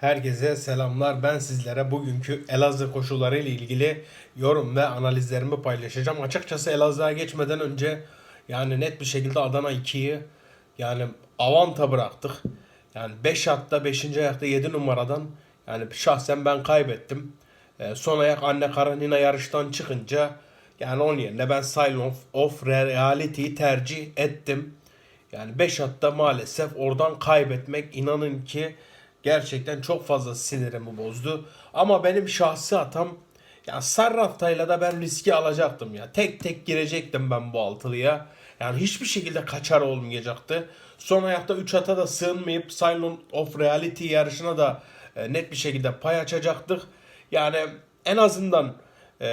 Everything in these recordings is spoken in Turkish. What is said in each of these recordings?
Herkese selamlar. Ben sizlere bugünkü Elazığ koşulları ile ilgili yorum ve analizlerimi paylaşacağım. Açıkçası Elazığ'a geçmeden önce yani net bir şekilde Adana 2'yi yani avanta bıraktık. Yani 5 hatta 5. ayakta 7 numaradan yani şahsen ben kaybettim. Ee, son ayak Anne Karanina yarıştan çıkınca yani onun yerine ben Silent of Reality'yi tercih ettim. Yani 5 hatta maalesef oradan kaybetmek inanın ki gerçekten çok fazla sinirimi bozdu. Ama benim şahsi hatam ya Sarrafta'yla da ben riski alacaktım ya. Tek tek girecektim ben bu altılıya. Yani hiçbir şekilde kaçar olmayacaktı. Son ayakta 3 ata da sığınmayıp Silent of Reality yarışına da e, net bir şekilde pay açacaktık. Yani en azından e,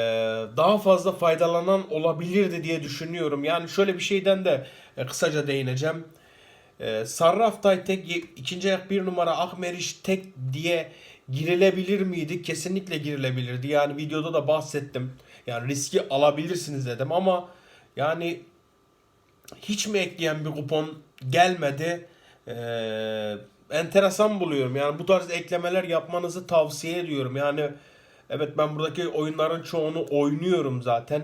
daha fazla faydalanan olabilirdi diye düşünüyorum. Yani şöyle bir şeyden de e, kısaca değineceğim. E, Sarraftay tek ikinci ayak bir numara Akmeriş tek diye girilebilir miydi? Kesinlikle girilebilirdi. Yani videoda da bahsettim. Yani riski alabilirsiniz dedim ama yani hiç mi ekleyen bir kupon gelmedi? Ee, enteresan buluyorum. Yani bu tarz eklemeler yapmanızı tavsiye ediyorum. Yani evet ben buradaki oyunların çoğunu oynuyorum zaten.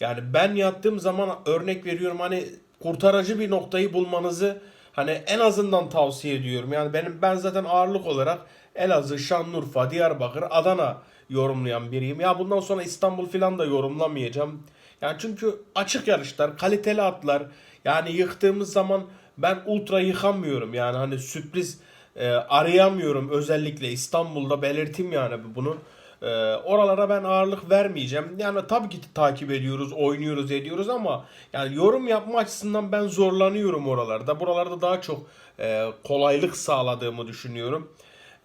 Yani ben yattığım zaman örnek veriyorum hani kurtarıcı bir noktayı bulmanızı hani en azından tavsiye ediyorum. Yani benim ben zaten ağırlık olarak Elazığ, Şanlıurfa, Diyarbakır, Adana yorumlayan biriyim. Ya bundan sonra İstanbul falan da yorumlamayacağım. Yani çünkü açık yarışlar, kaliteli atlar. Yani yıktığımız zaman ben ultra yıkamıyorum. Yani hani sürpriz e, arayamıyorum özellikle İstanbul'da belirteyim yani bunu. E, oralara ben ağırlık vermeyeceğim. Yani tabii ki takip ediyoruz, oynuyoruz, ediyoruz ama yani yorum yapma açısından ben zorlanıyorum oralarda. Buralarda daha çok e, kolaylık sağladığımı düşünüyorum.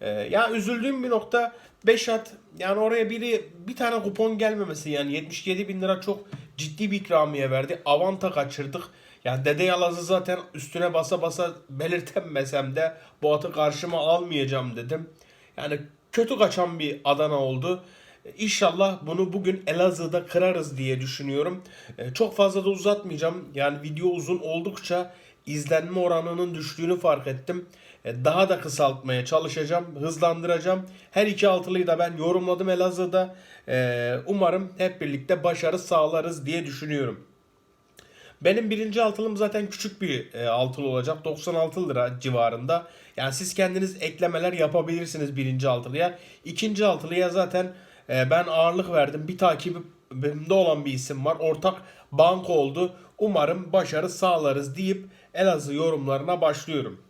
Ee, ya üzüldüğüm bir nokta 5 at yani oraya biri bir tane kupon gelmemesi yani 77 bin lira çok ciddi bir ikramiye verdi. Avanta kaçırdık. Yani Dede Yalaz'ı zaten üstüne basa basa belirtemesem de bu atı karşıma almayacağım dedim. Yani kötü kaçan bir Adana oldu. İnşallah bunu bugün Elazığ'da kırarız diye düşünüyorum. Ee, Çok fazla da uzatmayacağım. Yani video uzun oldukça izlenme oranının düştüğünü fark ettim. E, Daha da kısaltmaya çalışacağım, hızlandıracağım. Her iki altılıyı da ben yorumladım Elazığ'da. E, Umarım hep birlikte başarı sağlarız diye düşünüyorum. Benim birinci altılım zaten küçük bir e, altılı olacak. 96 lira civarında. Yani siz kendiniz eklemeler yapabilirsiniz birinci altılıya. İkinci altılıya zaten e, ben ağırlık verdim. Bir takibimde olan bir isim var. Ortak banko oldu. Umarım başarı sağlarız deyip Elazığ yorumlarına başlıyorum.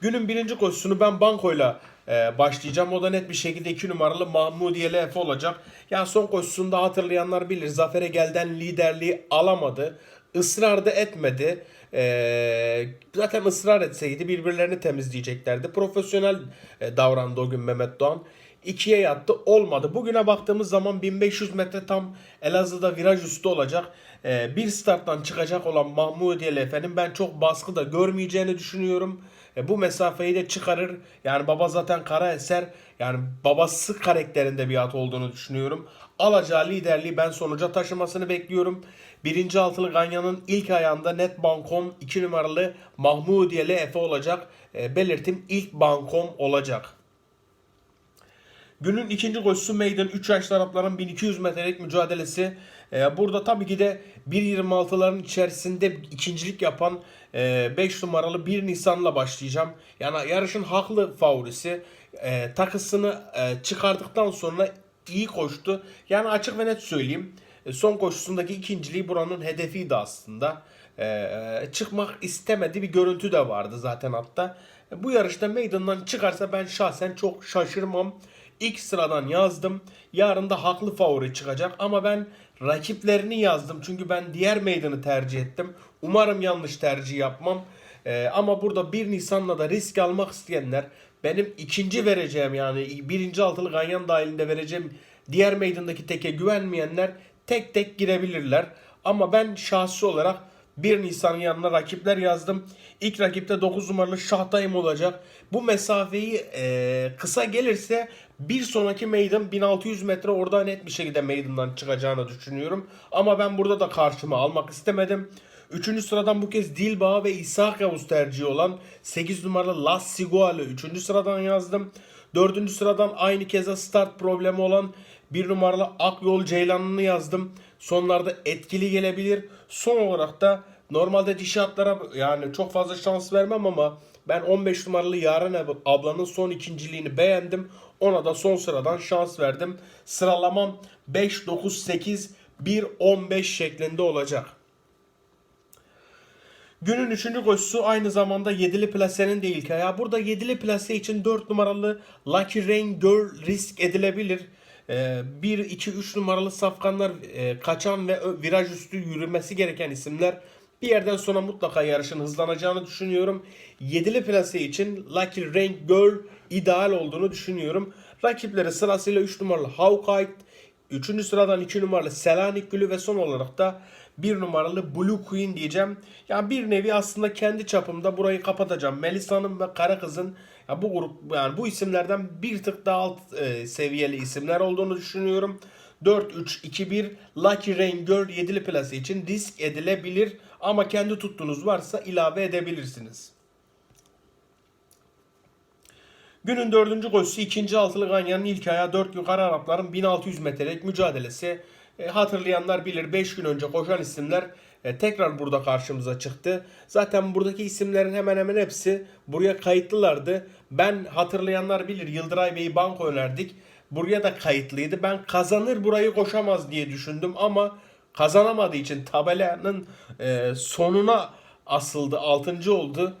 Günün birinci koşusunu ben bankoyla e, başlayacağım. O da net bir şekilde 2 numaralı Mahmudiye LF olacak. Yani son koşusunda hatırlayanlar bilir. Zafer'e gelden liderliği alamadı. Israr da etmedi. E, zaten ısrar etseydi birbirlerini temizleyeceklerdi. Profesyonel e, davrandı o gün Mehmet Doğan. İkiye yattı olmadı. Bugüne baktığımız zaman 1500 metre tam Elazığ'da viraj üstü olacak. E, bir starttan çıkacak olan Mahmudiye LF'nin ben çok baskı da görmeyeceğini düşünüyorum. E, bu mesafeyi de çıkarır. Yani baba zaten kara eser. Yani babası karakterinde bir at olduğunu düşünüyorum. Alacağı liderliği ben sonuca taşımasını bekliyorum. Birinci altılı Ganya'nın ilk ayağında net bankom 2 numaralı Mahmudiyeli Efe olacak. E, belirtim ilk bankom olacak. Günün ikinci koşusu Maiden 3 yaş tarafların 1200 metrelik mücadelesi. Ee, burada tabii ki de 1.26'ların içerisinde ikincilik yapan 5 numaralı 1 Nisan'la başlayacağım. Yani yarışın haklı favorisi. Ee, takısını e, çıkardıktan sonra iyi koştu. Yani açık ve net söyleyeyim. e, Son koşusundaki ikinciliği buranın hedefiydi aslında. Çıkmak istemediği bir görüntü de vardı zaten hatta. E, Bu yarışta meydandan çıkarsa ben şahsen çok şaşırmam. İlk sıradan yazdım. Yarın da haklı favori çıkacak ama ben rakiplerini yazdım. Çünkü ben diğer meydanı tercih ettim. Umarım yanlış tercih yapmam. Ee, ama burada 1 Nisan'la da risk almak isteyenler benim ikinci vereceğim yani birinci altılı ganyan dahilinde vereceğim diğer meydandaki teke güvenmeyenler tek tek girebilirler. Ama ben şahsi olarak 1 Nisan'ın yanına rakipler yazdım. İlk rakipte 9 numaralı Şahtayım olacak. Bu mesafeyi e, kısa gelirse bir sonraki meydan 1600 metre orada net bir şekilde meydandan çıkacağını düşünüyorum. Ama ben burada da karşıma almak istemedim. Üçüncü sıradan bu kez Dilbağ ve İshak Yavuz tercihi olan 8 numaralı Las Sigual'ı üçüncü sıradan yazdım. Dördüncü sıradan aynı keza start problemi olan bir numaralı Akyol Ceylan'ını yazdım. Sonlarda etkili gelebilir. Son olarak da normalde dişi atlara yani çok fazla şans vermem ama ben 15 numaralı Yaren ab- ablanın son ikinciliğini beğendim. Ona da son sıradan şans verdim. Sıralamam 5, 9, 8, 1, 15 şeklinde olacak. Günün üçüncü koşusu aynı zamanda yedili plasenin de ilk ayağı. Burada yedili plase için 4 numaralı Lucky Rain Girl risk edilebilir. 1, 2, 3 numaralı safkanlar e, kaçan ve viraj üstü yürümesi gereken isimler. Bir yerden sonra mutlaka yarışın hızlanacağını düşünüyorum. Yedili plase için Lucky Rain Girl ideal olduğunu düşünüyorum. Rakipleri sırasıyla 3 numaralı Hawkeye, 3. sıradan 2 numaralı Selanik Gülü ve son olarak da 1 numaralı Blue Queen diyeceğim. Yani bir nevi aslında kendi çapımda burayı kapatacağım. Melisa'nın ve Kara Kız'ın ya bu grup yani bu isimlerden bir tık daha alt e, seviyeli isimler olduğunu düşünüyorum. 4-3-2-1 Lucky Rain Girl 7'li plası için risk edilebilir ama kendi tuttuğunuz varsa ilave edebilirsiniz. Günün dördüncü koşusu ikinci altılı Ganyan'ın ilk ayağı 4 yukarı Arapların 1600 metrelik mücadelesi. E, hatırlayanlar bilir 5 gün önce koşan isimler e, tekrar burada karşımıza çıktı. Zaten buradaki isimlerin hemen hemen hepsi buraya kayıtlılardı. Ben hatırlayanlar bilir Yıldıray Bey'i banko önerdik. Buraya da kayıtlıydı. Ben kazanır burayı koşamaz diye düşündüm ama kazanamadığı için tabelanın e, sonuna asıldı. 6. oldu.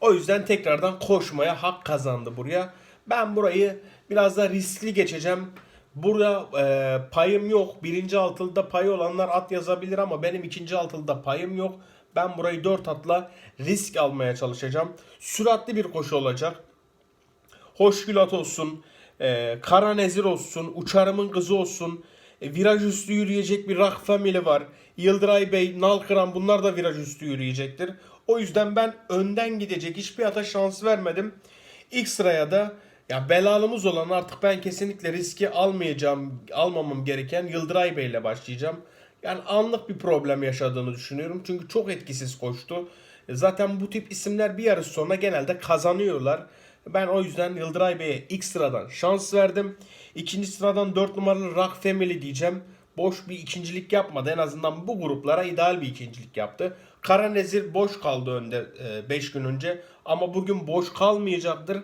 O yüzden tekrardan koşmaya hak kazandı buraya. Ben burayı biraz da riskli geçeceğim. Burada e, payım yok. Birinci altılıda payı olanlar at yazabilir ama benim ikinci altılıda payım yok. Ben burayı 4 atla risk almaya çalışacağım. Süratli bir koşu olacak. Hoşgül at olsun. E, Kara Nezir olsun. Uçarımın kızı olsun. E, viraj üstü yürüyecek bir Rock Family var. Yıldıray Bey, Nalkıran bunlar da viraj üstü yürüyecektir. O yüzden ben önden gidecek hiçbir ata şans vermedim. İlk sıraya da ya belalımız olan artık ben kesinlikle riski almayacağım, almamam gereken Yıldıray Bey ile başlayacağım. Yani anlık bir problem yaşadığını düşünüyorum. Çünkü çok etkisiz koştu. E, Zaten bu tip isimler bir yarış sonra genelde kazanıyorlar. Ben o yüzden Yıldıray Bey'e ilk sıradan şans verdim. İkinci sıradan 4 numaralı Rock Family diyeceğim. Boş bir ikincilik yapmadı. En azından bu gruplara ideal bir ikincilik yaptı. Kara Nezir boş kaldı önde 5 gün önce. Ama bugün boş kalmayacaktır.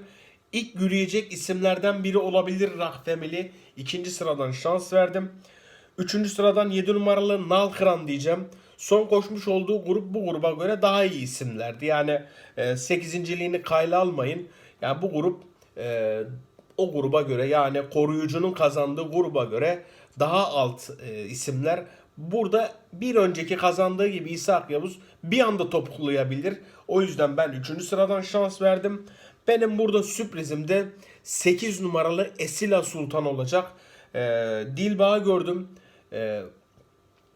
İlk yürüyecek isimlerden biri olabilir Family. İkinci sıradan şans verdim. Üçüncü sıradan 7 numaralı Nalkıran diyeceğim. Son koşmuş olduğu grup bu gruba göre daha iyi isimlerdi. Yani e, 8. kayla almayın. Yani bu grup e, o gruba göre yani koruyucunun kazandığı gruba göre daha alt e, isimler. Burada bir önceki kazandığı gibi İshak Yavuz bir anda topuklayabilir. O yüzden ben 3. sıradan şans verdim. Benim burada sürprizim de 8 numaralı Esila Sultan olacak. E, Dilbağ'ı gördüm. E,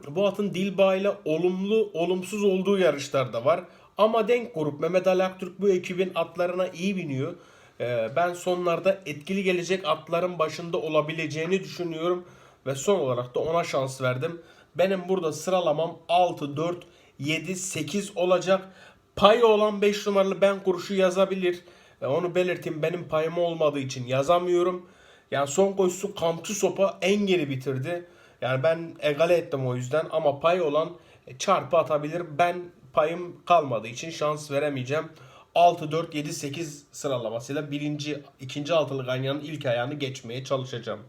bu atın Dilba ile olumlu olumsuz olduğu yarışlar da var. Ama denk grup Mehmet Ali Aktürk bu ekibin atlarına iyi biniyor. Ee, ben sonlarda etkili gelecek atların başında olabileceğini düşünüyorum. Ve son olarak da ona şans verdim. Benim burada sıralamam 6, 4, 7, 8 olacak. Payı olan 5 numaralı ben kuruşu yazabilir. Onu belirteyim benim payım olmadığı için yazamıyorum. Yani son koşusu Kamçı Sopa en geri bitirdi. Yani ben egale ettim o yüzden ama pay olan e, çarpı atabilir. Ben payım kalmadığı için şans veremeyeceğim. 6, 4, 7, 8 sıralamasıyla birinci, ikinci altılı ganyanın ilk ayağını geçmeye çalışacağım.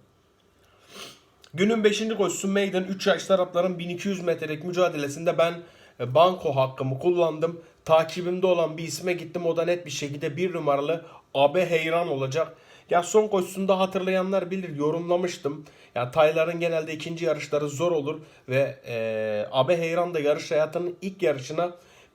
Günün 5. koşusu Maiden 3 yaş tarafların 1200 metrelik mücadelesinde ben e, banko hakkımı kullandım. Takibimde olan bir isme gittim. O da net bir şekilde bir numaralı Abe Heyran olacak. Ya son koşusunda hatırlayanlar bilir yorumlamıştım. Ya Tayların genelde ikinci yarışları zor olur ve e, Abe Heyran da yarış hayatının ilk yarışına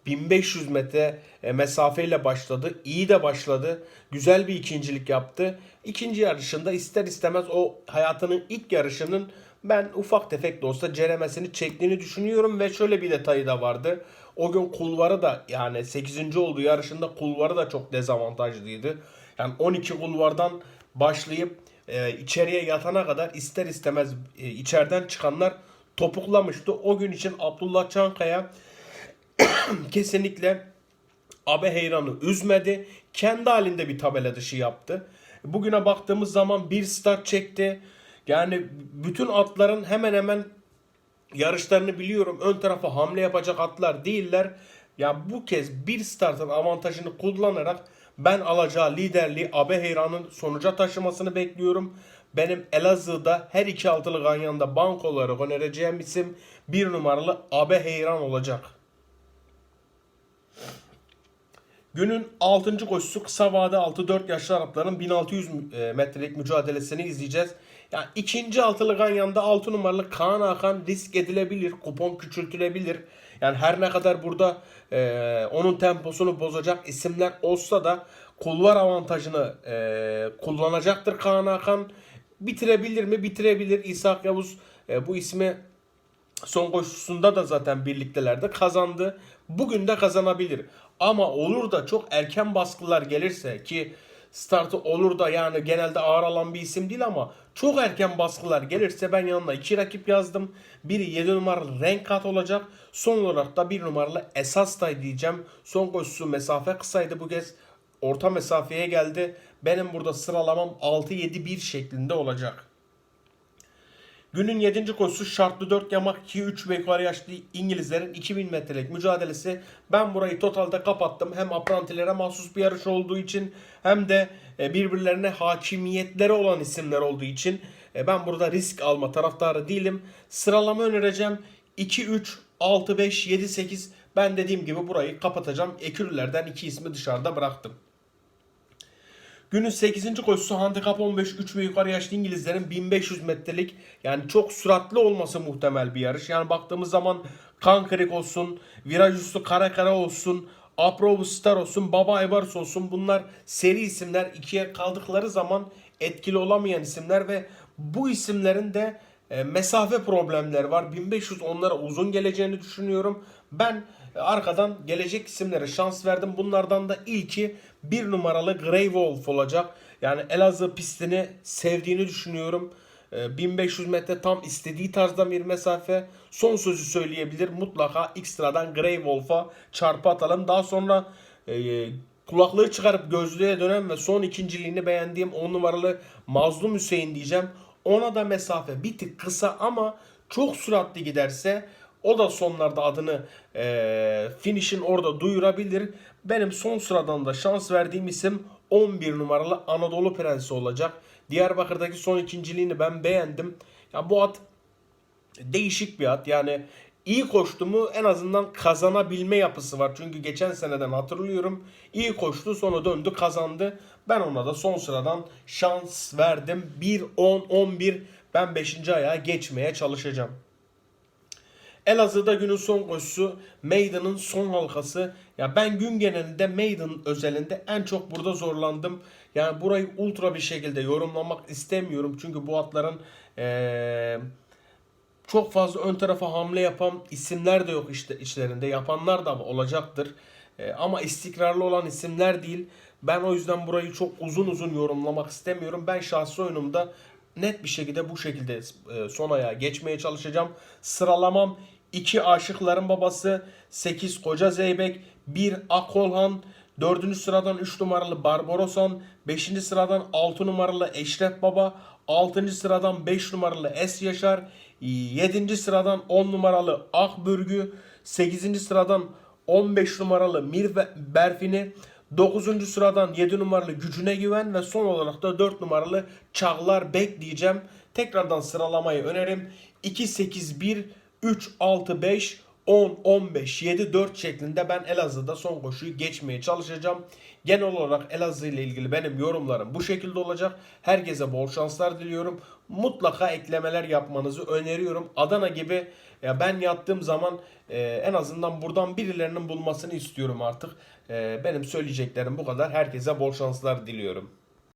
1500 metre e, mesafeyle başladı. İyi de başladı. Güzel bir ikincilik yaptı. İkinci yarışında ister istemez o hayatının ilk yarışının ben ufak tefek de olsa ceremesini çektiğini düşünüyorum ve şöyle bir detayı da vardı. O gün kulvarı da yani 8. olduğu yarışında kulvarı da çok dezavantajlıydı. Yani 12 kulvardan başlayıp e, içeriye yatana kadar ister istemez e, içeriden çıkanlar topuklamıştı. O gün için Abdullah Çankaya kesinlikle Abe Heyran'ı üzmedi. Kendi halinde bir tabela dışı yaptı. Bugüne baktığımız zaman bir start çekti. Yani bütün atların hemen hemen yarışlarını biliyorum. Ön tarafa hamle yapacak atlar değiller. Ya bu kez bir startın avantajını kullanarak ben alacağı liderliği Abe Heyran'ın sonuca taşımasını bekliyorum. Benim Elazığ'da her iki altılı ganyanda bankoları önereceğim isim bir numaralı Abe Heyran olacak. Günün 6. koşusu kısa vade 6-4 yaşlı Arapların 1600 e, metrelik mücadelesini izleyeceğiz. Yani ikinci altılı Ganyan'da 6 numaralı Kaan Hakan risk edilebilir. Kupon küçültülebilir. Yani her ne kadar burada e, onun temposunu bozacak isimler olsa da kulvar avantajını e, kullanacaktır Kaan Hakan. Bitirebilir mi? Bitirebilir. İshak Yavuz e, bu ismi Son koşusunda da zaten birliktelerde kazandı. Bugün de kazanabilir. Ama olur da çok erken baskılar gelirse ki startı olur da yani genelde ağır alan bir isim değil ama çok erken baskılar gelirse ben yanına iki rakip yazdım. Biri 7 numaralı Renkat olacak. Son olarak da 1 numaralı Esastay diyeceğim. Son koşusu mesafe kısaydı bu kez. Orta mesafeye geldi. Benim burada sıralamam 6-7-1 şeklinde olacak. Günün 7. koşusu şartlı 4 yamak 2-3 ve yukarı yaşlı İngilizlerin 2000 metrelik mücadelesi. Ben burayı totalde kapattım. Hem aprantilere mahsus bir yarış olduğu için hem de e, birbirlerine hakimiyetleri olan isimler olduğu için e, ben burada risk alma taraftarı değilim. Sıralama önereceğim. 2-3, 6-5, 7-8 ben dediğim gibi burayı kapatacağım. Ekürlerden iki ismi dışarıda bıraktım. Günün 8. koşusu handikap 15 3 ve yukarı yaşlı İngilizlerin 1500 metrelik yani çok süratli olması muhtemel bir yarış. Yani baktığımız zaman Kankrik olsun, viraj üstü kara kara olsun, Aprobu Star olsun, Baba Ebars olsun bunlar seri isimler. ikiye kaldıkları zaman etkili olamayan isimler ve bu isimlerin de e, mesafe problemleri var. 1500 onlara uzun geleceğini düşünüyorum. Ben arkadan gelecek isimlere şans verdim. Bunlardan da ilki bir numaralı Grey Wolf olacak. Yani Elazığ pistini sevdiğini düşünüyorum. E, 1500 metre tam istediği tarzda bir mesafe. Son sözü söyleyebilir. Mutlaka ekstradan Grey Wolf'a çarpı atalım. Daha sonra e, kulaklığı çıkarıp gözlüğe dönen ve son ikinciliğini beğendiğim 10 numaralı Mazlum Hüseyin diyeceğim. Ona da mesafe bir tık kısa ama çok süratli giderse o da sonlarda adını e, finish'in orada duyurabilir. Benim son sıradan da şans verdiğim isim 11 numaralı Anadolu Prensi olacak. Diyarbakır'daki son ikinciliğini ben beğendim. Ya bu at değişik bir at. Yani iyi koştu mu en azından kazanabilme yapısı var. Çünkü geçen seneden hatırlıyorum. İyi koştu sonra döndü kazandı. Ben ona da son sıradan şans verdim. 1 10 11 ben 5. ayağa geçmeye çalışacağım. Elazığ'da günün son koşusu Maiden'ın son halkası. Ya ben gün genelinde Maiden özelinde en çok burada zorlandım. Yani burayı ultra bir şekilde yorumlamak istemiyorum. Çünkü bu atların ee, çok fazla ön tarafa hamle yapan isimler de yok işte içlerinde. Yapanlar da olacaktır. E, ama istikrarlı olan isimler değil. Ben o yüzden burayı çok uzun uzun yorumlamak istemiyorum. Ben şahsi oyunumda net bir şekilde bu şekilde son ayağa geçmeye çalışacağım. Sıralamam 2 Aşıkların Babası, 8 Koca Zeybek, 1 Akolhan, 4. sıradan 3 numaralı Barbarosan, 5. sıradan 6 numaralı Eşref Baba, 6. sıradan 5 numaralı Es Yaşar, 7. sıradan 10 numaralı Akbürgü, 8. sıradan 15 numaralı Mir Berfini, 9. sıradan 7 numaralı Gücüne Güven ve son olarak da 4 numaralı Çağlar Bek diyeceğim. Tekrardan sıralamayı önerim. 2 8 1 3 6 5 10 15 7 4 şeklinde ben Elazığ'da son koşuyu geçmeye çalışacağım. Genel olarak Elazığ ile ilgili benim yorumlarım bu şekilde olacak. Herkese bol şanslar diliyorum. Mutlaka eklemeler yapmanızı öneriyorum. Adana gibi ya ben yattığım zaman e, en azından buradan birilerinin bulmasını istiyorum artık. E, benim söyleyeceklerim bu kadar. Herkese bol şanslar diliyorum.